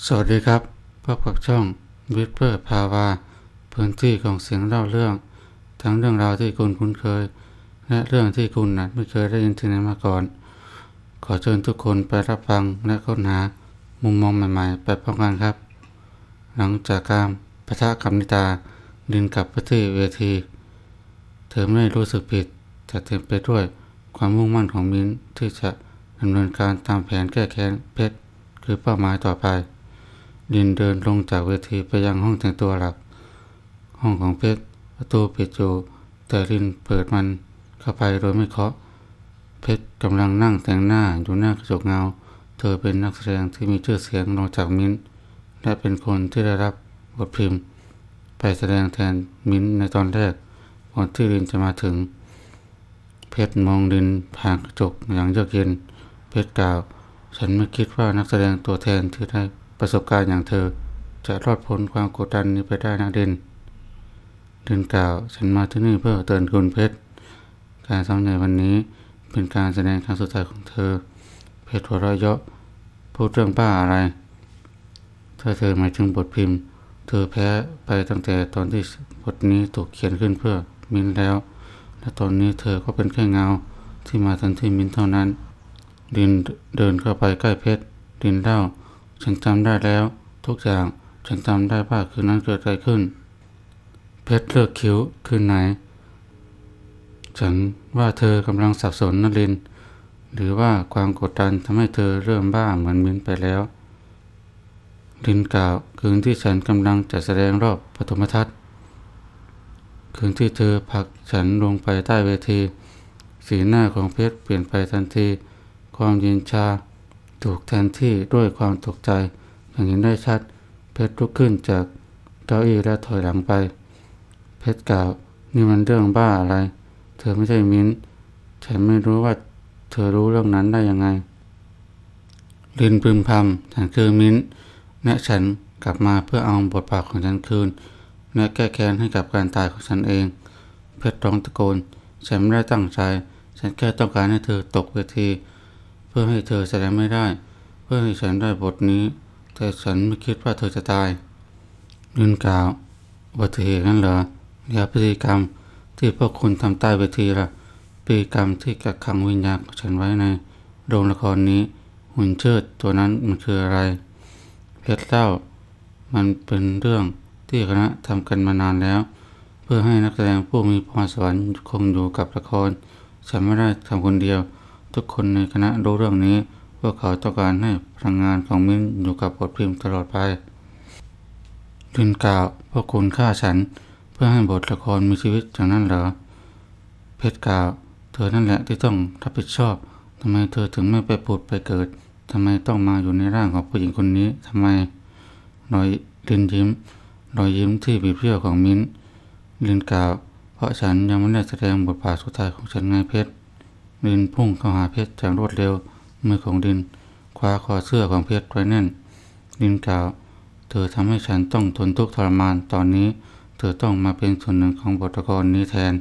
สวัสดีครับพบกับช่องวิทเปอร์พาวา พื้นที่ของเสียงเล่าเรื่อง ทั้งเรื่องราวที่คุณคุ้นเคย และเรื่องที่คุณอาจไม่เคยได้ยินที่ไหนมาก่อน ขอเชิญทุกคนไปรับฟังและค้นหามุมมองใหม่ๆ ไปพร้อมกันครับ หลังจากการปะทะกับนิตาดินกลับไปที่เวที เธอไม่รู้สึกผิดแต่เต็มไปด้วยความมุ่งมั่นของมิ้นที่จะดำเนินการตามแผนแก้แค้นเพชรคือเป้าหมายต่อไป ดินเดินลงจากเวทีไปยังห้องแต่งตัวหลัก ห้องของเพชรประตูปิดอยู่แต่ดินเปิดมันเข้าไปโดยไม่เคาะ เพชรกำลังนั่งแต่งหน้าอยู่หน้ากระจกเงา เธอเป็นนักแสดงที่มีชื่อเสียงรองจากมิ้นและเป็นคนที่ได้รับบทพิมพ์ ไปแสดงแทนมิ้นในตอนแรกก่อนที่ดินจะมาถึง เพชรมองดินผ่านกระจกอย่างเยือกเย็น เพชรกล่าว ฉันไม่คิดว่านักแสดงตัวแทนที่ได้ ประสบการณ์อย่างเธอจะรอดพ้นความกดดันนี้ไปได้นะเด่นเด่นกล่าวฉันมาที่นี่เพื่อเตือนคุณเพชร การซ้อมในวันนี้เป็นการแสดงครั้งสุดท้ายของเธอ เพชรหัวเราะเยาะพูดเรื่องบ้าอะไร ถ้าเธอหมายถึงบทพิมพ์ เธอแพ้ไปตั้งแต่ตอนที่บทนี้ถูกเขียนขึ้นเพื่อมินแล้ว และตอนนี้เธอก็เป็นแค่เงาที่มาทันที่มินเท่านั้น ดินเดินเข้าไปใกล้เพชร ดินเล่า ฉันจำได้แล้ว ทุกอย่างฉันจำได้ว่าคืนนั้นเกิดอะไรขึ้น เพชรเลือกคิ้วคืนไหน ฉันว่าเธอกำลังสับสนนลิน หรือว่าความกดดันทำให้เธอเริ่มบ้าเหมือนมิ้นไปแล้ว ลินกล่าวคืนที่ฉันกำลังจะแสดงรอบปฐมทัศน์คืนที่เธอผลักฉันลงไปใต้เวที สีหน้าของเพชรเปลี่ยนไปทันที ความเย็นชา ถูกแทนที่ด้วยความตกใจ อย่างเห็นได้ชัด เพชรลุกขึ้นจากเก้าอี้และถอยหลังไป เพชรกล่าวนี่มันเรื่องบ้าอะไร เธอไม่ใช่มิ้น ฉันไม่รู้ว่าเธอรู้เรื่องนั้นได้ยังไง ลินพึมพำฉันคือมิ้นและฉันกลับมาเพื่อเอาบทบาทของฉันคืนและแก้แค้นให้กับการตายของฉันเอง เพชรร้องตะโกน ฉันไม่ได้ตั้งใจ ฉันแค่ต้องการให้เธอตกเวที เพื่อให้เธอแสดงไม่ได้ เพื่อให้ฉันได้บทนี้ แต่ฉันไม่คิดว่าเธอจะตายลินกล่าวอุบัติเหตุนั่นเหรอแล้วพฤติกรรมที่พวกคุณทำใต้เวทีล่ะพฤติกรรมที่กักขังวิญญาณของฉันไว้ในโรงละครนี้ หุ่นเชิดตัวนั้นมันคืออะไร เพชรเล่ามันเป็นเรื่องที่คณะทำกันมานานแล้ว เพื่อให้นักแสดงผู้มีพรสวรรค์คงอยู่กับละครฉันไม่ได้ทำคนเดียว ทุกคนในคณะรู้เรื่องนี้ พวกเขาต้องการให้พลังงานของมิ้นอยู่กับบทพิมพ์ตลอดไปลินกล่าวพวกคุณฆ่าฉัน เพื่อให้บทละครมีชีวิตอย่างนั้นเหรอ เพชรกล่าว เธอนั่นแหละที่ต้องรับผิดชอบทำไมเธอถึงไม่ไปผุดไปเกิดทำไมต้องมาอยู่ในร่างของผู้หญิงคนนี้ทำไมรอยลินยิ้มรอยยิ้มที่บีบเบี้ยวของมิ้นลินกล่าว เพราะฉันยังไม่ได้แสดงบทบาทสุดท้ายของฉันไงเพชร ดินพุ่งเข้าหาเพชรอย่างรวดเร็ว มือของดิน คว้าคอเสื้อของเพชรไว้แน่น ดินกล่าว เธอทำให้ฉันต้องทนทุกข์ทรมาน ตอนนี้ เธอต้องมาเป็นส่วนหนึ่งของบทกรนี้แทน